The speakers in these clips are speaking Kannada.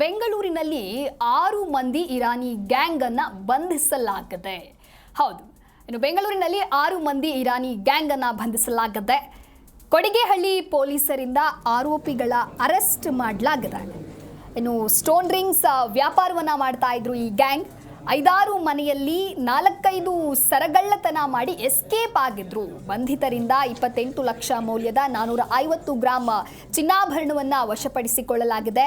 ಬೆಂಗಳೂರಿನಲ್ಲಿ ಆರು ಮಂದಿ ಇರಾನಿ ಗ್ಯಾಂಗ್ ಅನ್ನ ಬಂಧಿಸಲಾಗಿದೆ. ಹೌದು, ಇನ್ನು ಬೆಂಗಳೂರಿನಲ್ಲಿ ಆರು ಮಂದಿ ಇರಾನಿ ಗ್ಯಾಂಗ್ ಅನ್ನ ಬಂಧಿಸಲಾಗಿದೆ. ಕೊಡಿಗೆಹಳ್ಳಿ ಪೊಲೀಸರಿಂದ ಆರೋಪಿಗಳ ಅರೆಸ್ಟ್ ಮಾಡಲಾಗಿದೆ. ಇನ್ನು ಸ್ಟೋನ್ ರಿಂಗ್ಸ್ ವ್ಯಾಪಾರವನ್ನು ಮಾಡ್ತಾ ಇದ್ರು ಈ ಗ್ಯಾಂಗ್. ಐದಾರು ಮನೆಯಲ್ಲಿ ನಾಲ್ಕೈದು ಸರಗಳ್ಳತನ ಮಾಡಿ ಎಸ್ಕೇಪ್ ಆಗಿದ್ರು. ಬಂಧಿತರಿಂದ ಇಪ್ಪತ್ತೆಂಟು ಲಕ್ಷ ಮೌಲ್ಯದ ನಾನೂರ ಐವತ್ತು ಗ್ರಾಂ ಚಿನ್ನಾಭರಣವನ್ನು ವಶಪಡಿಸಿಕೊಳ್ಳಲಾಗಿದೆ.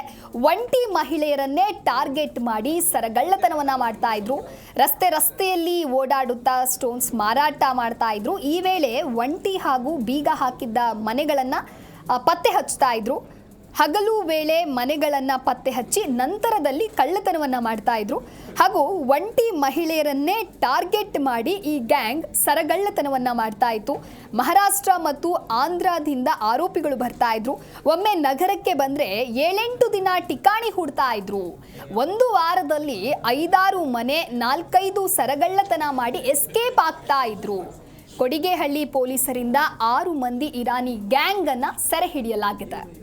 ಒಂಟಿ ಮಹಿಳೆಯರನ್ನೇ ಟಾರ್ಗೆಟ್ ಮಾಡಿ ಸರಗಳ್ಳತನವನ್ನ ಮಾಡ್ತಾ ಇದ್ರು. ರಸ್ತೆ ರಸ್ತೆಯಲ್ಲಿ ಓಡಾಡುತ್ತಾ ಸ್ಟೋನ್ಸ್ ಮಾರಾಟ ಮಾಡ್ತಾ ಇದ್ರು. ಈ ವೇಳೆ ಒಂಟಿ ಹಾಗೂ ಬೀಗ ಹಾಕಿದ್ದ ಮನೆಗಳನ್ನ ಪತ್ತೆ ಹಚ್ತಾ ಇದ್ರು. ಹಗಲು ವೇಳೆ ಮನೆಗಳನ್ನ ಪತ್ತೆ ಹಚ್ಚಿ ನಂತರದಲ್ಲಿ ಕಳ್ಳತನವನ್ನ ಮಾಡ್ತಾ ಇದ್ರು. ಹಾಗೂ ಒಂಟಿ ಮಹಿಳೆಯರನ್ನೇ ಟಾರ್ಗೆಟ್ ಮಾಡಿ ಈ ಗ್ಯಾಂಗ್ ಸರಗಳ್ಳತನವನ್ನ ಮಾಡ್ತಾ ಇತ್ತು. ಮಹಾರಾಷ್ಟ್ರ ಮತ್ತು ಆಂಧ್ರದಿಂದ ಆರೋಪಿಗಳು ಬರ್ತಾ ಇದ್ರು. ಒಮ್ಮೆ ನಗರಕ್ಕೆ ಬಂದ್ರೆ ಏಳೆಂಟು ದಿನ ಟಿಕಾಣಿ ಹೂಡ್ತಾ ಇದ್ರು. ಒಂದು ವಾರದಲ್ಲಿ ಐದಾರು ಮನೆ, ನಾಲ್ಕೈದು ಸರಗಳ್ಳತನ ಮಾಡಿ ಎಸ್ಕೇಪ್ ಆಗ್ತಾ ಇದ್ರು. ಕೊಡಿಗೆಹಳ್ಳಿ ಪೊಲೀಸರಿಂದ ಆರು ಮಂದಿ ಇರಾನಿ ಗ್ಯಾಂಗ್ ಅನ್ನ ಸೆರೆ ಹಿಡಿಯಲಾಗಿದೆ